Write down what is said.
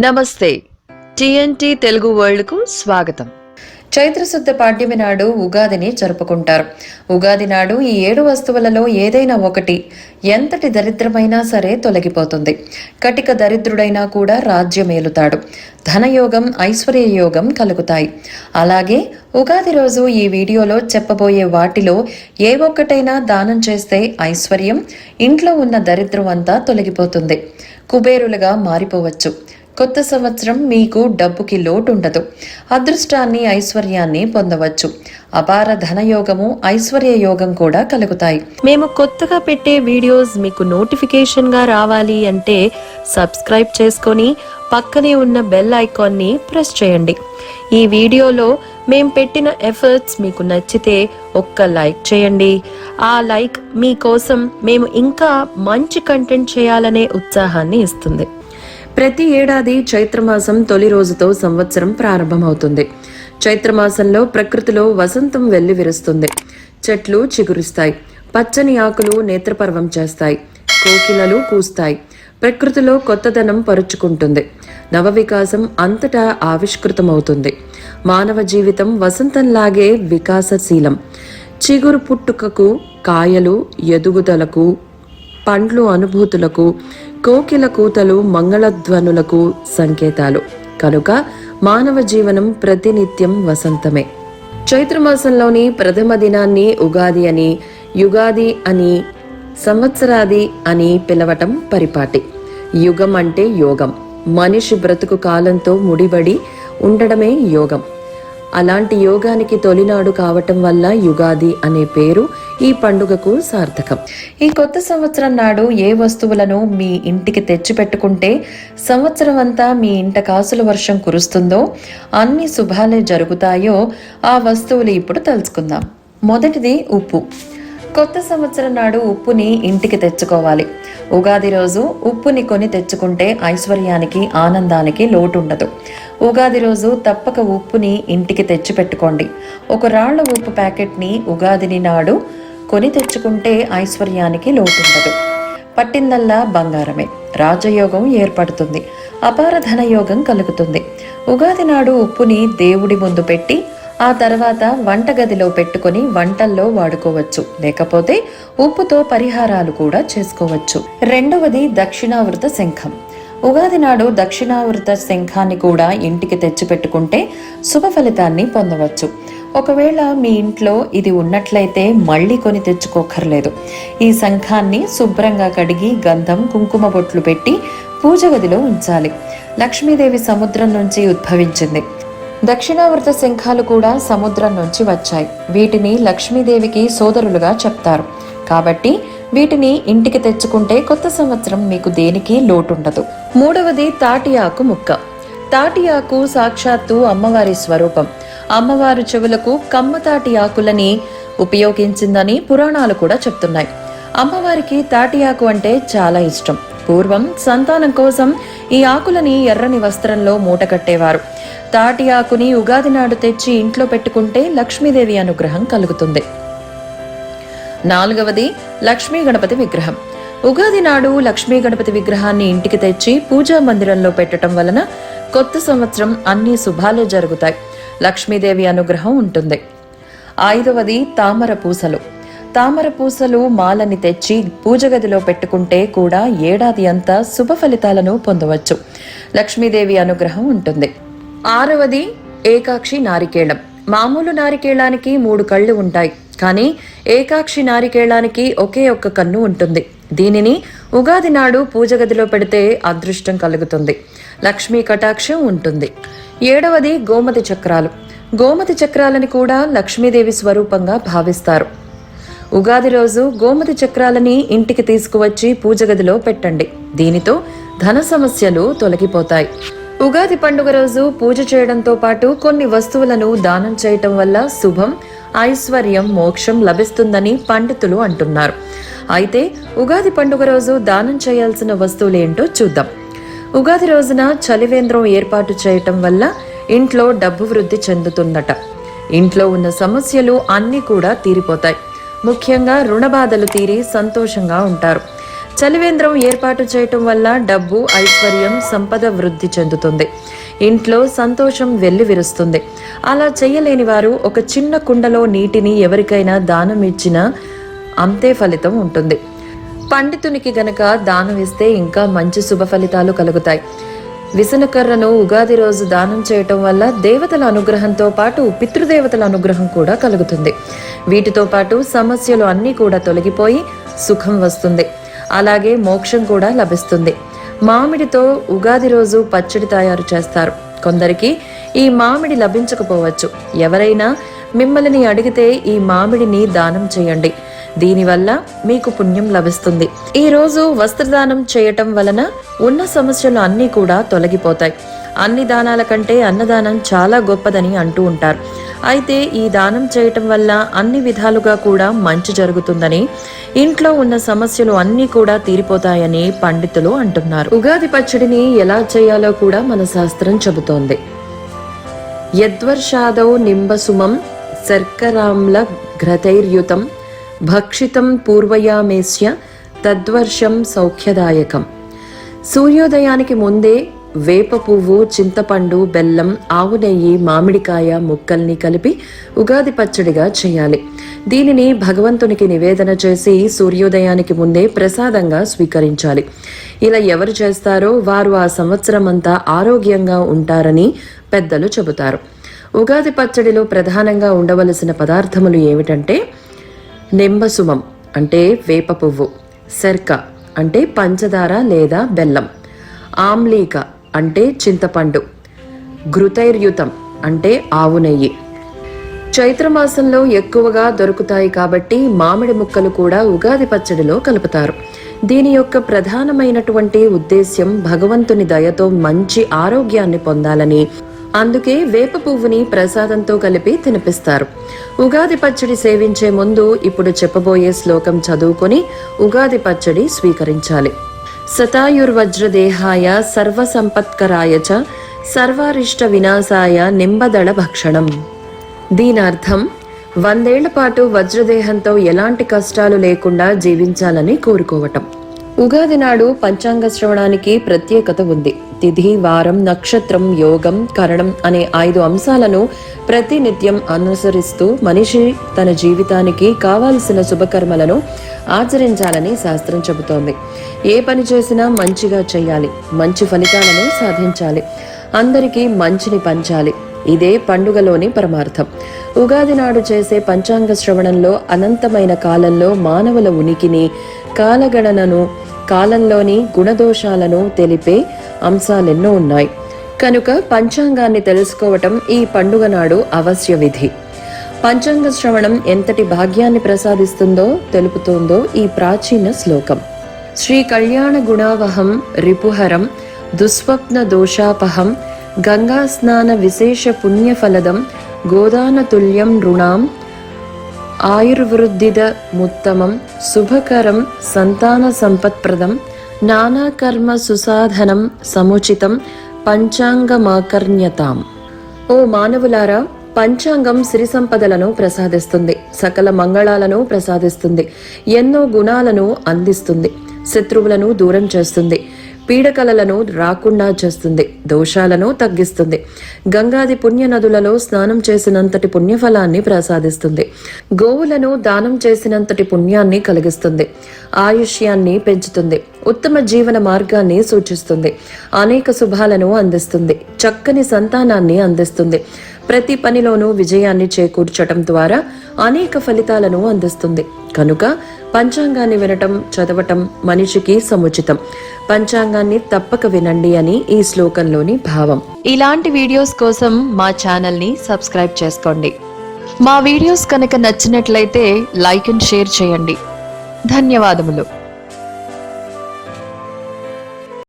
నమస్తే. టిఎన్టీ తెలుగు వరల్డ్కు స్వాగతం. చైత్రశుద్ధ పాడ్యమి నాడు ఉగాదిని జరుపుకుంటారు. ఉగాది నాడు ఈ ఏడు వస్తువులలో ఏదైనా ఒకటి ఎంతటి దరిద్రమైనా సరే తొలగిపోతుంది. కటిక దరిద్రుడైనా కూడా రాజ్యమేలుతాడు. ధనయోగం ఐశ్వర్య యోగం కలుగుతాయి. అలాగే ఉగాది రోజు ఈ వీడియోలో చెప్పబోయే వాటిలో ఏ ఒక్కటైనా దానం చేస్తే ఐశ్వర్యం ఇంట్లో ఉన్న దరిద్రం అంతా తొలగిపోతుంది. కుబేరులుగా మారిపోవచ్చు. కొత్త సంవత్సరం మీకు డబ్బుకి లోటు ఉండదు అదృష్టాన్ని ఐశ్వర్యాన్ని పొందవచ్చు. అపార ధనయోగము ఐశ్వర్య యోగం కూడా కలుగుతాయి. మేము కొత్తగా పెట్టే వీడియోస్ మీకు నోటిఫికేషన్గా రావాలి అంటే సబ్స్క్రైబ్ చేసుకొని పక్కనే ఉన్న బెల్ ఐకాన్ని ప్రెస్ చేయండి. ఈ వీడియోలో మేం పెట్టిన ఎఫర్ట్స్ మీకు నచ్చితే ఒక్క లైక్ చేయండి. ఆ లైక్ మీకోసం మేము ఇంకా మంచి కంటెంట్ చేయాలనే ఉత్సాహాన్ని ఇస్తుంది. ప్రతి ఏడాది చైత్రమాసం తొలి రోజుతో సంవత్సరం ప్రారంభమవుతుంది. చైత్రమాసంలో ప్రకృతిలో వసంతం వెల్లి విరుస్తుంది. చెట్లు చిగురుస్తాయి. పచ్చని ఆకులు నేత్రపర్వం చేస్తాయి. కోకిలలు కూస్తాయి. ప్రకృతిలో కొత్తదనం పరుచుకుంటుంది. నవవికాసం అంతటా ఆవిష్కృతమవుతుంది. మానవ జీవితం వసంతంలాగే వికాసశీలం. చిగురు పుట్టుకకు కాయలు ఎదుగుదలకు పండ్లు అనుభూతులకు కోకిల కూతలు మంగళధ్వనులకు సంకేతాలు. కనుక మానవ జీవనం ప్రతినిత్యం వసంతమే. చైత్రమాసంలోని ప్రథమ దినాన్ని ఉగాది అని యుగాది అని సంవత్సరాది అని పిలవటం పరిపాటి. యుగం అంటే యోగం. మనిషి బ్రతుకు కాలంతో ముడిబడి ఉండడమే యోగం. అలాంటి యోగానికి తొలినాడు కావటం వల్ల యుగాది అనే పేరు ఈ పండుగకు సార్థకం. ఈ కొత్త సంవత్సరం నాడు ఏ వస్తువులను మీ ఇంటికి తెచ్చిపెట్టుకుంటే సంవత్సరం అంతా మీ ఇంట కాసుల వర్షం కురుస్తుందో అన్ని శుభాలే జరుగుతాయో ఆ వస్తువులు ఇప్పుడు తెలుసుకుందాం మొదటిది ఉప్పు. కొత్త సంవత్సరం నాడు ఉప్పుని ఇంటికి తెచ్చుకోవాలి. ఉగాది రోజు ఉప్పుని కొని తెచ్చుకుంటే ఐశ్వర్యానికి ఆనందానికి లోటు ఉండదు ఉగాది రోజు తప్పక ఉప్పుని ఇంటికి తెచ్చి పెట్టుకోండి ఒక రాళ్ళ ఉప్పు ప్యాకెట్ని ఉగాదిని నాడు కొని తెచ్చుకుంటే ఐశ్వర్యానికి లోటు ఉండదు పట్టిందల్లా బంగారమే. రాజయోగం ఏర్పడుతుంది. అపార ధనయోగం కలుగుతుంది. ఉగాది నాడు ఉప్పుని దేవుడి ముందు పెట్టి ఆ తర్వాత వంటగదిలో పెట్టుకొని వంటల్లో వాడుకోవచ్చు. లేకపోతే ఉప్పుతో పరిహారాలు కూడా చేసుకోవచ్చు. రెండవది దక్షిణావృత శంఖం. ఉగాది నాడు దక్షిణావృత శంఖాన్ని కూడా ఇంటికి తెచ్చిపెట్టుకుంటే శుభ ఫలితాన్ని పొందవచ్చు. ఒకవేళ మీ ఇంట్లో ఇది ఉన్నట్లయితే మళ్ళీ కొని తెచ్చుకోకర్లేదు. ఈ శంఖాన్ని శుభ్రంగా కడిగి గంధం కుంకుమ బొట్లు పెట్టి పూజ గదిలో ఉంచాలి. లక్ష్మీదేవి సముద్రం నుంచి ఉద్భవించింది. దక్షిణావృత శంఖాలు కూడా సముద్రం నుంచి వచ్చాయి. వీటిని లక్ష్మీదేవికి సోదరులుగా చెప్తారు. కాబట్టి వీటిని ఇంటికి తెచ్చుకుంటే కొత్త సంవత్సరం మీకు దేనికి లోటుండదు. మూడవది తాటి ఆకు ముక్క. తాటి ఆకు సాక్షాత్తు అమ్మవారి స్వరూపం. అమ్మవారు చెవులకు కమ్మతాటి ఆకులని ఉపయోగించిందని పురాణాలు కూడా చెప్తున్నాయి. అమ్మవారికి తాటి ఆకు అంటే చాలా ఇష్టం. పూర్వం సంతానం కోసం ఈ ఆకులని ఎర్రని వస్త్రంలో మూట కట్టేవారు తాటి ఆకుని ఉగాది నాడు తెచ్చి ఇంట్లో పెట్టుకుంటే లక్ష్మీదేవి అనుగ్రహం కలుగుతుంది. నాలుగవది లక్ష్మీ గణపతి విగ్రహం. ఉగాది నాడు లక్ష్మీ గణపతి విగ్రహాన్ని ఇంటికి తెచ్చి పూజా మందిరంలో పెట్టడం వలన కొత్త సంవత్సరం అన్ని శుభాలే జరుగుతాయి. లక్ష్మీదేవి అనుగ్రహం ఉంటుంది. ఐదవది తామర పూసలు. తామర పూసలు మాలని తెచ్చి పూజ గదిలో పెట్టుకుంటే కూడా ఏడాది అంతా శుభ ఫలితాలను పొందవచ్చు. లక్ష్మీదేవి అనుగ్రహం ఉంటుంది. ఆరవది ఏకాక్షి నారికేళం. మామూలు నారికేళానికి మూడు కళ్ళు ఉంటాయి. కానీ ఏకాక్షి నారికేళానికి ఒకే ఒక్క కన్ను ఉంటుంది. దీనిని ఉగాది నాడు పూజ గదిలో పెడితే అదృష్టం కలుగుతుంది. లక్ష్మీ కటాక్షం ఉంటుంది. ఏడవది గోమతి చక్రాలు. గోమతి చక్రాలని కూడా లక్ష్మీదేవి స్వరూపంగా భావిస్తారు. ఉగాది రోజు గోమతి చక్రాలని ఇంటికి తీసుకువచ్చి పూజ గదిలో పెట్టండి. దీనితో ధన సమస్యలు తొలగిపోతాయి. ఉగాది పండుగ రోజు పూజ చేయడంతో పాటు కొన్ని వస్తువులను దానం చేయటం వల్ల శుభం ఐశ్వర్యం మోక్షం లభిస్తుందని పండితులు అంటున్నారు. అయితే ఉగాది పండుగ రోజు దానం చేయాల్సిన వస్తువులేంటో చూద్దాం. ఉగాది రోజున చలివేంద్రం ఏర్పాటు చేయటం వల్ల ఇంట్లో డబ్బు వృద్ధి చెందుతుందట. ఇంట్లో ఉన్న సమస్యలు అన్నీ కూడా తీరిపోతాయి. ముఖ్యంగా రుణ బాధలు తీరి సంతోషంగా ఉంటారు. చలివేంద్రం ఏర్పాటు చేయటం వల్ల డబ్బు ఐశ్వర్యం సంపద వృద్ధి చెందుతుంది. ఇంట్లో సంతోషం వెల్లివిరుస్తుంది అలా చేయలేని వారు ఒక చిన్న కుండలో నీటిని ఎవరికైనా దానం ఇచ్చినా అంతే ఫలితం ఉంటుంది. పండితునికి గనక దానం ఇస్తే ఇంకా మంచి శుభ ఫలితాలు కలుగుతాయి. విసనకర్రను ఉగాది రోజు దానం చేయటం వల్ల దేవతల అనుగ్రహంతో పాటు పితృదేవతల అనుగ్రహం కూడా కలుగుతుంది. వీటితో పాటు సమస్యలు అన్నీ కూడా తొలగిపోయి సుఖం వస్తుంది. అలాగే మోక్షం కూడా లభిస్తుంది. మామిడితో ఉగాది రోజు పచ్చడి తయారు చేస్తారు. కొందరికి ఈ మామిడి లభించకపోవచ్చు. ఎవరైనా మిమ్మల్ని అడిగితే ఈ మామిడిని దానం చేయండి. దీనివల్ల మీకు పుణ్యం లభిస్తుంది. ఈ రోజు వస్త్రదానం చేయటం వలన ఉన్న సమస్యలు అన్నీ కూడా తొలగిపోతాయి. అన్ని దానాల కంటే అన్నదానం చాలా గొప్పదని అంటూ ఉంటారు. అయితే ఈ దానం చేయటం వల్ల అన్ని విధాలుగా కూడా మంచి జరుగుతుందని ఇంట్లో ఉన్న సమస్యలు అన్నీ కూడా తీరిపోతాయని పండితులు అంటున్నారు. ఉగాది పచ్చడిని ఎలా చేయాలో కూడా మన శాస్త్రం చెబుతోంది. యద్వర్షాదౌ నింబసుమం శర్కరాంల ఘ్రతైర్యుతం భక్షితం పూర్వయామేస్య తద్వర్షం సౌఖ్యదాయకం. సూర్యోదయానికి ముందే వేప పువ్వు చింతపండు బెల్లం ఆవు నెయ్యి మామిడికాయ ముక్కల్ని కలిపి ఉగాది పచ్చడిగా చేయాలి. దీనిని భగవంతునికి నివేదన చేసి సూర్యోదయానికి ముందే ప్రసాదంగా స్వీకరించాలి. ఇలా ఎవరు చేస్తారో వారు ఆ సంవత్సరం అంతా ఆరోగ్యంగా ఉంటారని పెద్దలు చెబుతారు. ఉగాది పచ్చడిలో ప్రధానంగా ఉండవలసిన పదార్థములు ఏమిటంటే నింబసుమం అంటే వేప పువ్వు శర్క అంటే పంచదార లేదా బెల్లం ఆమ్లీక అంటే చింతపండు. ఘృతైర్యుతం అంటే ఆవు నెయ్యి. చైత్రమాసంలో ఎక్కువగా దొరుకుతాయి కాబట్టి మామిడి ముక్కలు కూడా ఉగాది పచ్చడిలో కలుపుతారు. దీని యొక్క ప్రధానమైనటువంటి ఉద్దేశ్యం భగవంతుని దయతో మంచి ఆరోగ్యాన్ని పొందాలని. అందుకే వేప పువ్వుని ప్రసాదంతో కలిపి తినిపిస్తారు. ఉగాది పచ్చడి సేవించే ముందు ఇప్పుడు చెప్పబోయే శ్లోకం చదువుకొని ఉగాది పచ్చడి స్వీకరించాలి. సతాయుర్వజ్రదేహాయ సర్వసంపత్కరాయ చ సర్వారిష్ట వినాశాయ నింబదళ భక్షణం దీనర్థం వందేళ్ళ పాటు వజ్రదేహంతో ఎలాంటి కష్టాలు లేకుండా జీవించాలని కోరుకోవటం ఉగాది నాడు పంచాంగ శ్రవణానికి ప్రత్యేకత ఉంది. తిథి వారం నక్షత్రం యోగం కరణం అనే ఐదు అంశాలను ప్రతినిత్యం అనుసరిస్తూ మనిషి తన జీవితానికి కావాల్సిన శుభకర్మలను ఆచరించాలని శాస్త్రం చెబుతోంది. ఏ పని చేసినా మంచిగా చేయాలి. మంచి ఫలితాలను సాధించాలి. అందరికీ మంచిని పంచాలి. ఇదే పండుగలోని పరమార్థం. ఉగాది నాడు చేసే పంచాంగ శ్రవణంలో అనంతమైన కాలంలో మానవుల ఉనికిని కాలగణనను కాలంలోని గుణదోషాలను తెలిపే అంశాలెన్నో ఉన్నాయి. కనుక పంచాంగాన్ని తెలుసుకోవటం ఈ పండుగ నాడు అవశ్య విధి. పంచాంగ శ్రవణం ఎంతటి భాగ్యాన్ని ప్రసాదిస్తుందో తెలుపుతోందో ఈ ప్రాచీన శ్లోకం. శ్రీ కళ్యాణ గుణావహం రిపుహరం దుస్వప్న దోషాపహం గంగా స్నాన విశేష పుణ్యఫలదం గోదానతుల్యం నృణాం ఆయుర్వృద్ధిద ముత్తమం శుభకరం సంతాన సంపత్ప్రదం నానాకర్మ సుసాధనం సముచితం పంచాంగమాకర్ణ్యతాం. ఓ మానవులారా పంచాంగం సిరి సంపదలను ప్రసాదిస్తుంది సకల మంగళాలను ప్రసాదిస్తుంది ఎన్నో గుణాలను అందిస్తుంది శత్రువులను దూరం చేస్తుంది పీడకలలను రాకుండా చేస్తుంది దోషాలను తగ్గిస్తుంది. గంగాది పుణ్య నదులలో స్నానం చేసినంతటి పుణ్యఫలాన్ని ప్రసాదిస్తుంది. గోవులను దానం చేసినంతటి పుణ్యాన్ని కలిగిస్తుంది. ఆయుష్యాన్ని పెంచుతుంది. ఉత్తమ జీవన మార్గాన్ని సూచిస్తుంది. అనేక శుభాలను అందిస్తుంది. చక్కని సంతానాన్ని అందిస్తుంది. ప్రతి పనిలోనూ విజయాన్ని చేకూర్చటం ద్వారా అనేక ఫలితాలను అందిస్తుంది. కనుక పంచాంగాన్ని వినటం చదవటం మనిషికి సముచితం. పంచాంగాన్ని తప్పక వినండి అని ఈ శ్లోకంలోని భావం. ఇలాంటి వీడియోస్ కోసం మా ఛానల్ని సబ్స్క్రైబ్ చేసుకోండి. మా వీడియోస్ కనుక నచ్చినట్లయితే లైక్ అండ్ షేర్ చేయండి. ధన్యవాదములు.